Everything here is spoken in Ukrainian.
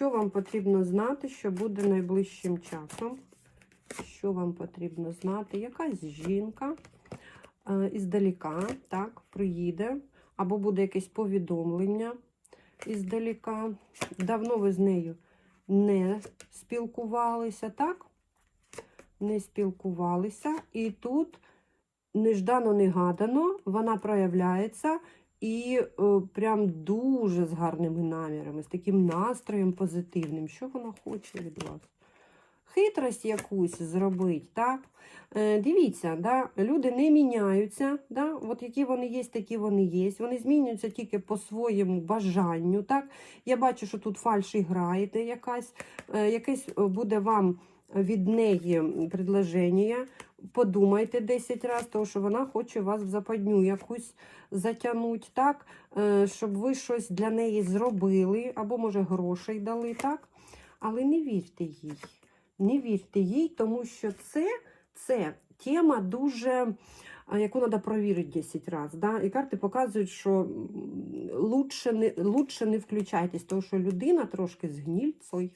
Що вам потрібно знати, що буде найближчим часом? Що вам потрібно знати? Якась жінка е, іздаліка, так, приїде, або буде якесь повідомлення іздаліка. Давно ви з нею не спілкувалися, так? Не спілкувалися. І тут неждано-негадано вона проявляється і е, прям дуже з гарними намірами, з таким настроєм позитивним. Що вона хоче від вас? Хитрость якусь зробить, так? Е, дивіться, да, люди не міняються, да? от які вони є, такі вони є. Вони змінюються тільки по своєму бажанню. Так? Я бачу, що тут фальш граєте якась, е, якесь е, буде вам від неї предложення. Подумайте 10 разів, тому що вона хоче вас в западню якусь затягнути, так? Е, щоб ви щось для неї зробили, або, може, грошей дали, так? Але не вірте їй. Не вірте їй, тому що це, це тема дуже, яку треба провірити 10 разів. Да? І карти показують, що лучше не, лучше не включайтесь, тому що людина трошки з гнільцой.